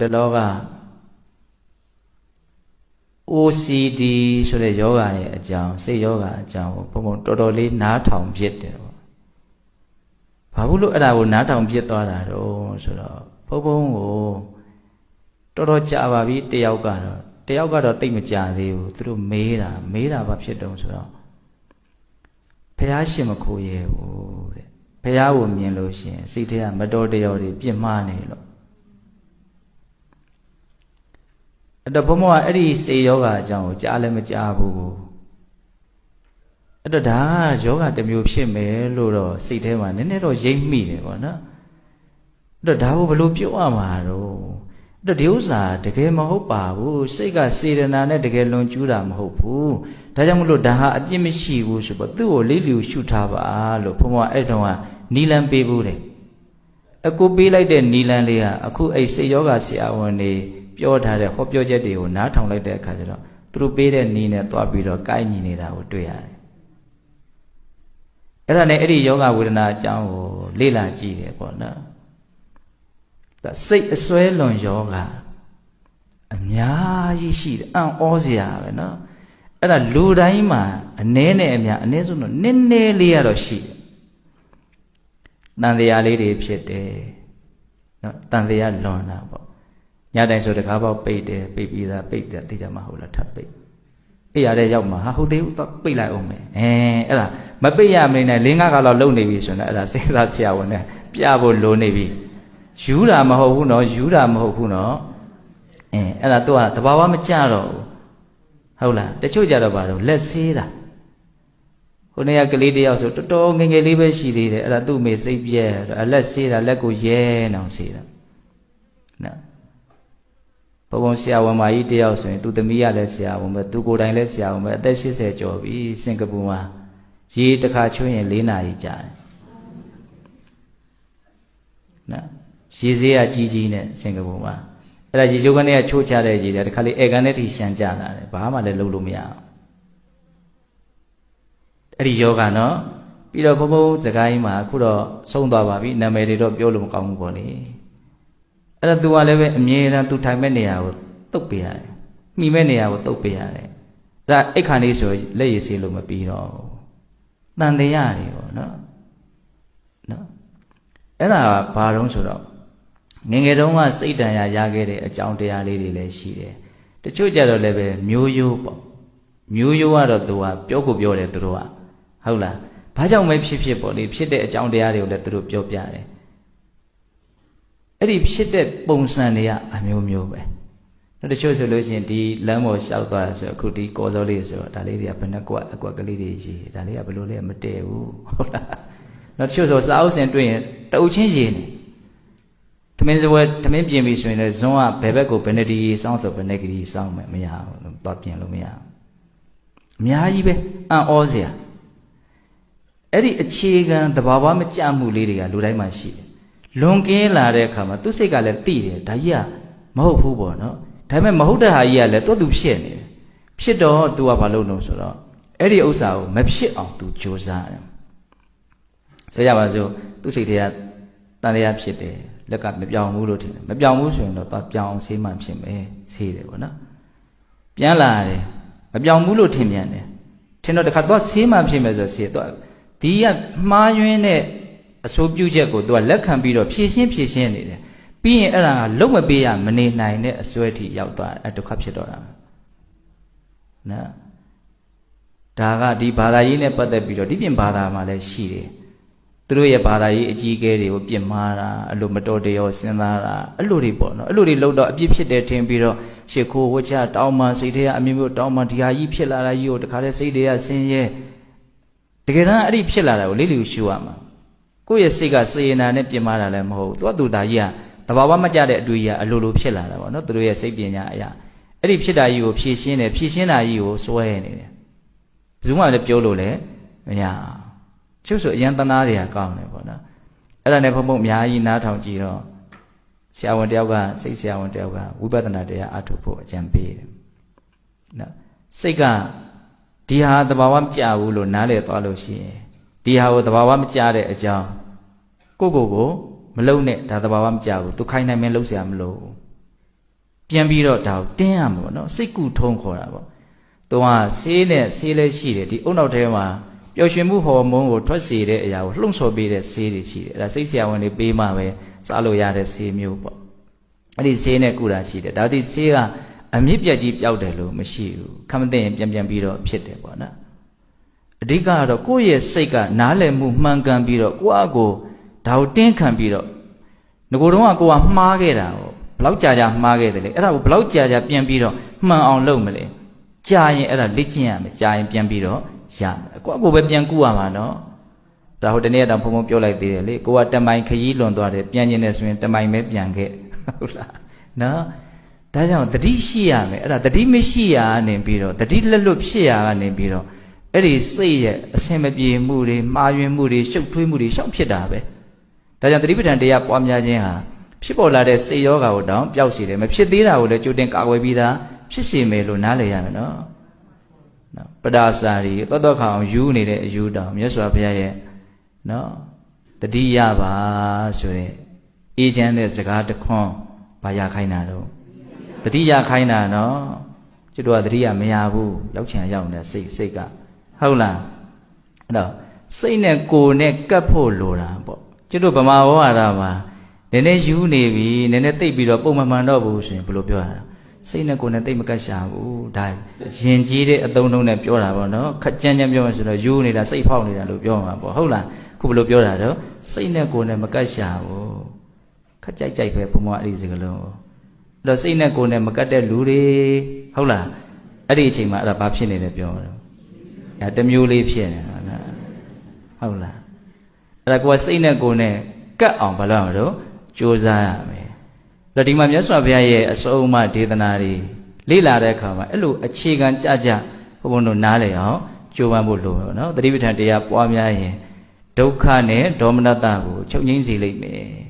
တလောက OCD ဆိုတဲ့ယောဂရဲ့အကြောင်းစိတ်ယောဂအကြောင်းကိုဘုံဘုံတော်တော်လေးနားထောင်ဖြစ်တယ်ပေါ့ဘာဘူးလို့အဲ့ဒါကိုနားထောင်ဖြစ်သွားတာတော့ဆိုတော့ဘုံဘုံကိုတော်တော်ကြာပါပြီတယောက်ကတော့တယောက်ကတော့တိတ်မကြသေးဘူးသူတို့မေးတာမေးတာဘာဖြစ်တုံးဆိုတော့ဖះရှင်မခိုးရဲဘူးတဲ့ဖះကိုမြင်လို့ရှိရင်စိတ်ထဲကမတော်တရောတွေပြစ်မှားနေလို့ အဲ့တော့ဘုံဘုံကအဲ့ဒီစေယောဂအကြောင်းကိုကြားလည်းမကြားဘူးအဲ့တော့ဒါကယောဂတစ်မျိုးဖြစ်မယ်လို့တော့စိတ်ထဲမှာနည်းနည်းတော့ရိပ်မိတယ်ပေါ့နော်အဲ့တော့ဒါကိုဘယ်လိုပြောရမှာတော့အဲ့တော့ဒီဥစ္စာတကယ်မဟုတ်ပါဘူးစိတ်ကစေတနာနဲ့တကယ်လွန်ကျူးတာမဟုတ်ဘူးဒါကြောင့်မလို့ဒါဟာအပြစ်မရှိဘူးဆိုတော့သူ့ကိုလေးလျူရှုထားပါလို့ဘုံဘုံကအဲ့တုန်းကနီလန်ပေးဘူးတယ်အကူပေးလိုက်တဲ့နီလန်လေးကအခုအဲ့စိတ်ယောဂဆရာဝန်တွေ ပြောထားတဲ့ဟောပြောချက်တွေကိုနားထောင်လိုက်တဲ့အခါကျတော့သူတို့ပေးတဲ့နီးနဲ့သွားပြီးတော့ကိုက်ညီနေတာကိုတွေ့ရတယ်အဲ့ဒါနဲ့အဲ့ဒီယောဂဝေဒနာအကြောင်းကိုလေ့လာကြည့်တယ်ပေါ့နော်ဒါစိတ်အစွဲလွန်ယောဂအများကြီးရှိတယ်အံ့ဩစရာပဲနော်အဲ့ဒါလူတိုင်းမှာအနည်းနဲ့အများအနည်းဆုံးတော့နည်းနည်းလေးရတော့ရှိတယ်တန်တရားလေးတွေဖြစ်တယ်နော်တန်တရားလွန်တာပေါ့ ညတိုင်းဆိုတကားပေါက်ပိတ်တယ်ပိတ်ပြီးသားပိတ်တယ်သိတယ်မဟုတ်လားထပ်ပိတ်အေးရတဲ့ရောက်မှာဟာဟုတ်သေးဘူးတော့ပိတ်လိုက်အောင်မယ်အဲအဲ့ဒါမပိတ်ရမင်းနဲ့၄၅ခါလောက်လုံနေပြီဆိုတော့အဲ့ဒါစိတ်သားဆရာဝန်နဲ့ပြဖို့လိုနေပြီယူတာမဟုတ်ဘူးနော်ယူတာမဟုတ်ဘူးနော်အဲအဲ့ဒါသူကတဘာဝမကြတော့ဘူးဟုတ်လားတချို့ကြတော့ပါတော့လက်ဆေးတာဟိုနေ့ကကလေးတယောက်ဆိုတော်တော်ငယ်ငယ်လေးပဲရှိသေးတယ်အဲ့ဒါသူ့မေစိတ်ပြဲအလက်ဆေးတာလက်ကိုရဲနေအောင်ဆေးတာနော် ဘုံဘုံဆရာဝန်မကြီးတယောက်ဆိုရင်သူသမီးရလည်းဆရာဝန်ပဲသူကိုယ်တိုင်လည်းဆရာဝန်ပဲအသက်80ကျော်ပြီစင်ကာပူမှာရေတစ်ခါချွင်းရင်၄နာရီကြာတယ်နော်ရေစေးကကြီးကြီးနဲ့စင်ကာပူမှာအဲ့ဒါရေချိုးကနေကချိုးချတဲ့ရေတွေတခါလေအေကန်နဲ့ထိရှမ်းကြလာတယ်ဘာမှလည်းလုပ်လို့မရအောင်အဲ့ဒီယောဂနော်ပြီးတော့ဘုံဘုံစကိုင်းမှာအခုတော့ဆုံးသွားပါပြီနာမည်တွေတော့ပြောလို့မကောင်းဘူးပေါ့လေ အဲ့ဒါ तू ကလည်းပဲအမြဲတမ်း तू ထိုင်မဲ့နေရာကိုတုတ်ပေးရတယ်မိမဲ့နေရာကိုတုတ်ပေးရတယ်ဒါအိတ်ခါလေးဆိုလက်ရည်ဆေးလို့မပြီးတော့ဘူးတန်တရားတွေပေါ့နော်နော်အဲ့ဒါဘာတုံးဆိုတော့ငငယ်တုန်းကစိတ်တန်ရာရခဲ့တဲ့အကြောင်းတရားလေးတွေလည်းရှိတယ်တချို့ကြတော့လည်းပဲမျိုးရိုးပေါ့မျိုးရိုးကတော့သူကပြောကိုပြောတယ်သူတို့ကဟုတ်လားဘာကြောင့်မဲဖြစ်ဖြစ်ပေါ့လေဖြစ်တဲ့အကြောင်းတရားတွေကိုလည်းသူတို့ပြောပြတယ် အဲ့ဒီဖြစ်တဲ့ပုံစံတွေကအမျိုးမျိုးပဲတချို့ဆိုလို့ရှိရင်ဒီလမ်းပေါ်လျှောက်သွားဆိုအခုဒီကော်စောလေးဆိုတော့ဒါလေးတွေကဘယ်နှကွက်အကွက်ကလေးတွေရေးဒါလေးကဘယ်လိုလဲမတည့်ဘူးဟုတ်လားနောက်တချို့ဆိုစာအုပ်စင်တွေ့ရင်တအုပ်ချင်းရေးနေထမင်းစပွဲထမင်းပြင်ပြီဆိုရင်လည်းဇွန်းကဘယ်ဘက်ကိုဘယ်နဲ့ဒီစောင်းဆိုဘယ်နဲ့ဒီစောင်းမယ်မရဘူးတော့ပြင်လို့မရဘူးအများကြီးပဲအံ့ဩစရာအဲ့ဒီအခြေခံသဘာဝမကြမှုလေးတွေကလူတိုင်းမှာရှိတယ် လွန်ကင်းလာတဲ့အခါမှာသူ့စိတ်ကလည်းတိတယ်ဒါကြီးကမဟုတ်ဘူးပေါ့နော်ဒါပေမဲ့မဟုတ်တဲ့ဟာကြီးကလည်းသူ့သူဖြစ်နေတယ်ဖြစ်တော့ तू ကဘာလုပ်လို့ဆိုတော့အဲ့ဒီဥစ္စာကိုမဖြစ်အောင် तू ကြိုးစားတယ်ဆိုရပါစို့သူ့စိတ်ထဲကတန်တရားဖြစ်တယ်လက်ကမပြောင်းဘူးလို့ထင်တယ်မပြောင်းဘူးဆိုရင်တော့သွားပြောင်းအောင်ဆေးမှဖြစ်မယ်ဆေးတယ်ပေါ့နော်ပြန်လာတယ်မပြောင်းဘူးလို့ထင်ပြန်တယ်ထင်တော့တခါသွားဆေးမှဖြစ်မယ်ဆိုဆေးသွားဒီကမှားယွင်းတဲ့ အဆိုးပြုချက်ကိုသူကလက်ခံပြီးတော့ဖြည့်ရှင်းဖြည့်ရှင်းနေတယ်ပြီးရင်အဲ့ဒါကလုံးမပေးရမနေနိုင်တဲ့အစွဲထိရောက်သွားအဲ့ဒုက္ခဖြစ်တော့တာနော်ဒါကဒီဘာသာရေးနဲ့ပတ်သက်ပြီးတော့ဒီပြင်ဘာသာမှာလည်းရှိတယ်သူတို့ရဲ့ဘာသာရေးအကြီးအကဲတွေကိုပြင်မာတာအဲ့လိုမတော်တရောစဉ်းစားတာအဲ့လိုတွေပေါ့နော်အဲ့လိုတွေလောက်တော့အပြစ်ဖြစ်တယ်ထင်ပြီးတော့ရှ िख ိုးဝချတောင်းမှစိတ်ထဲကအမျိုးမျိုးတောင်းမှဒီဟာကြီးဖြစ်လာတာကြီးကိုတခါတည်းစိတ်တွေကဆင်းရဲတကယ်တမ်းအဲ့ဒီဖြစ်လာတာကိုလေးလီရှုရမှာ ကိုယ့်ရဲ့စိတ်ကစေရနာနဲ့ပြင်မာတာလည်းမဟုတ်ဘူးသူကသူသားကြီးကတဘာဝမကြတဲ့အတွေ့အကြအလိုလိုဖြစ်လာတာပေါ့နော်သူတို့ရဲ့စိတ်ပညာအရာအဲ့ဒီဖြစ်တာကြီးကိုဖြည့်ရှင်းတယ်ဖြည့်ရှင်းတာကြီးကိုစွဲနေတယ်ဘယ်သူမှလည်းပြောလို့လည်းမရချုပ်ဆိုအရန်တနာတွေကကောင်းတယ်ပေါ့နော်အဲ့ဒါနဲ့ဘုံဘုံအများကြီးနားထောင်ကြည့်တော့ဆရာဝန်တယောက်ကစိတ်ဆရာဝန်တယောက်ကဝိပဿနာတရားအထုတ်ဖို့အကြံပေးတယ်နော်စိတ်ကဒီဟာသဘာဝမကြဘူးလို့နားလေသွားလို့ရှိရင် ဒီဟာကိုသဘာဝမကြတဲ့အကြောင်းကိုကိုကိုမလုံနဲ့ဒါသဘာဝမကြဘူးသူခိုင်းနိုင်မင်းလှုပ်เสียမလို့ ပြန်ပြီးတော့ဒါကိုတင်းရမှာပေါ့နော်စိတ်ကူထုံးခေါ်တာပေါ့သူကဆေးနဲ့ဆေးလည်းရှိတယ်ဒီအုတ်နောက်ထဲမှာပျော်ရွှင်မှုဟော်မုန်းကိုထွက်စေတဲ့အရာကိုလှုံ့ဆော်ပေးတဲ့ဆေးတွေရှိတယ်အဲ့ဒါစိတ်ဆရာဝန်တွေပေးမှပဲစားလို့ရတဲ့ဆေးမျိုးပေါ့အဲ့ဒီဆေးနဲ့ကုတာရှိတယ်ဒါဒီဆေးကအမြင့်ပြတ်ကြီးပျောက်တယ်လို့မရှိဘူးခမသိရင်ပြန်ပြန်ပြီးတော့ဖြစ်တယ်ပေါ့နော် အဓိကကတော့ကိုယ့်ရဲ့စိတ်ကနားလည်မှုမှန်ကန်ပြီးတော့ကိုယ့်အကိုဒါကိုတင်းခံပြီးတော့ငကိုယ်တော့ကကိုကမှားခဲ့တာကိုဘလောက်ကြာကြာမှားခဲ့တယ်လေအဲ့ဒါကိုဘလောက်ကြာကြာပြန်ပြီးတော့မှန်အောင်လုပ်မလဲကြာရင်အဲ့ဒါလက်ကျင့်ရမယ်ကြာရင်ပြန်ပြီးတော့ရမယ်ကိုယ့်အကိုပဲပြန်ကူရမှာနော်ဒါဟိုတနေ့တော့ဘုံဘုံပြောလိုက်သေးတယ်လေကိုကတမိုင်ခရီးလွန်သွားတယ်ပြန်ကျင်တယ်ဆိုရင်တမိုင်ပဲပြန်ခဲ့ဟုတ်လားနော်ဒါကြောင့်တတိရှိရမယ်အဲ့ဒါတတိမရှိရကနေပြီးတော့တတိလက်လွတ်ဖြစ်ရကနေပြီးတော့ အဲ့ဒီစိတ်ရဲ့အဆင်မပြေမှုတွေမှားယွင်းမှုတွေရှုပ်ထွေးမှုတွေရှောက်ဖြစ်တာပဲဒါကြောင့်တတိပဋ္ဌာန်တရားပွားများခြင်းဟာဖြစ်ပေါ်လာတဲ့စိတ်ယောဂါကိုတောင်ပျောက်စေတယ်မဖြစ်သေးတာကိုလည်းကြိုတင်ကာကွယ်ပြီးသားဖြစ်စေမယ်လို့နားလည်ရမယ်နော်နော်ပဒါစာရီသောတောခါအောင်ယူနေတဲ့အယူတောင်မြတ်စွာဘုရားရဲ့နော်တတိယပါဆိုရင်အေးချမ်းတဲ့စကားတစ်ခွန်းဘာရခိုင်းတာတော့တတိယခိုင်းတာနော်ကျွတ်တော့တတိယမရဘူးရောက်ချင်ရောက်နေတဲ့စိတ်စိတ်က ဟုတ်လားအဲ့တော့စိတ်နဲ့ကိုယ်နဲ့ကပ်ဖို့လိုတာပေါ့ကျွတ်တို့ဗမာဝါဒမှာနည်းနည်းယူနေပြီနည်းနည်းသိပ်ပြီးတော့ပုံမှန်မှန်တော့ဘူးဆိုရင်ဘယ်လိုပြောရတာစိတ်နဲ့ကိုယ်နဲ့သိပ်မကတ်ရှာဘူးဒါရင်ကြီးတဲ့အသုံးလုံးနဲ့ပြောတာပေါ့နော်ခက်ကြမ်းကြမ်းပြောမှဆိုတော့ယူနေတာစိတ်ဖောက်နေတာလို့ပြောမှာပေါ့ဟုတ်လားခုဘယ်လိုပြောတာတော့စိတ်နဲ့ကိုယ်နဲ့မကတ်ရှာဘူးခက်ကြိုက်ကြိုက်ပဲဘုံဘအဲ့ဒီစကလုံးအဲ့တော့စိတ်နဲ့ကိုယ်နဲ့မကတ်တဲ့လူတွေဟုတ်လားအဲ့ဒီအချိန်မှာအဲ့ဒါဘာဖြစ်နေလဲပြောမှာ အဲတမျိုးလေးဖြစ်နေတာဟုတ်လားဟုတ်လားအဲ့ဒါကိုယ်ကစိတ်နဲ့ကိုယ်နဲ့ကတ်အောင်ဘာလို့မလို့ကြိုးစားရမယ်။ဒါဒီမှာမြတ်စွာဘုရားရဲ့အစုံအမဒေသနာတွေလေ့လာတဲ့အခါမှာအဲ့လိုအခြေခံကြကြဘုံဘုံတို့နားလည်အောင်ကြိုးပမ်းဖို့လိုမယ်နော်။တတိပဋ္ဌာန်တရားပွားများရင်ဒုက္ခနဲ့ဒေါမနတကိုချုပ်ငိမ့်စေလိမ့်မယ်